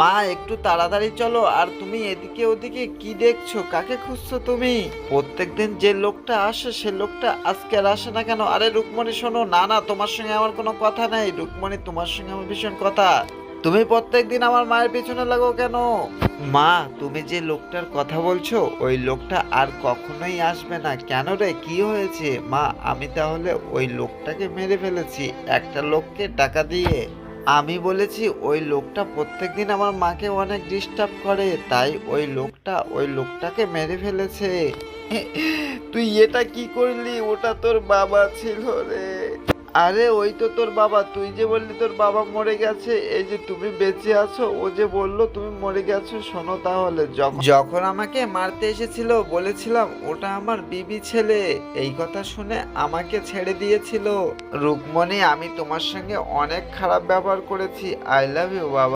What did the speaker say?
মা, একটু তাড়াতাড়ি চলো, আর তুমি এদিকে ওদিকে কি দেখছ? কাকে খুঁজছো তুমি? প্রত্যেকদিন যে লোকটা আসে, সে লোকটা আজকে আর আসে না কেন? আরে রুকমণি, শোনো, না না, তোমার সঙ্গে আমার কোনো কথা নাই। রুকমণি, তোমার সঙ্গে আমার ভীষণ কথা। তুমি প্রত্যেকদিন আমার মায়ের পিছনে লাগো কেন? মা, তুমি যে লোকটার কথা বলছো, ওই লোকটা আর কখনোই আসবে না। কেন রে? কি হয়েছে? মা, আমি তাহলে ওই লোকটাকে মেরে ফেলেছি, একটা লোককে টাকা দিয়ে। আমি বলেছি, ওই লোকটা প্রত্যেক দিন আমার মাকে অনেক ডিস্টার্ব করে, তাই ওই লোকটা, ওই লোকটাকে মেরে ফেলেছে। তুই এটা কি করলি? ওটা তোর বাবা ছিল রে। আরে ওই তো তোর বাবা, তুই যে বললি তোর বাবা মরে গেছে, এই যে তুমি বেঁচে আছো, ও যে বলল তুমি মরে গেছো, শোনো তাহলে, যখন আমাকে মারতে এসেছিল, বলেছিলাম, ওটা আমার বিবি ছেলে, এই কথা শুনে আমাকে ছেড়ে দিয়েছিল। রুকমণি, আমি তোমার সঙ্গে অনেক খারাপ ব্যবহার করেছি আই লাভ ইউ বাবা।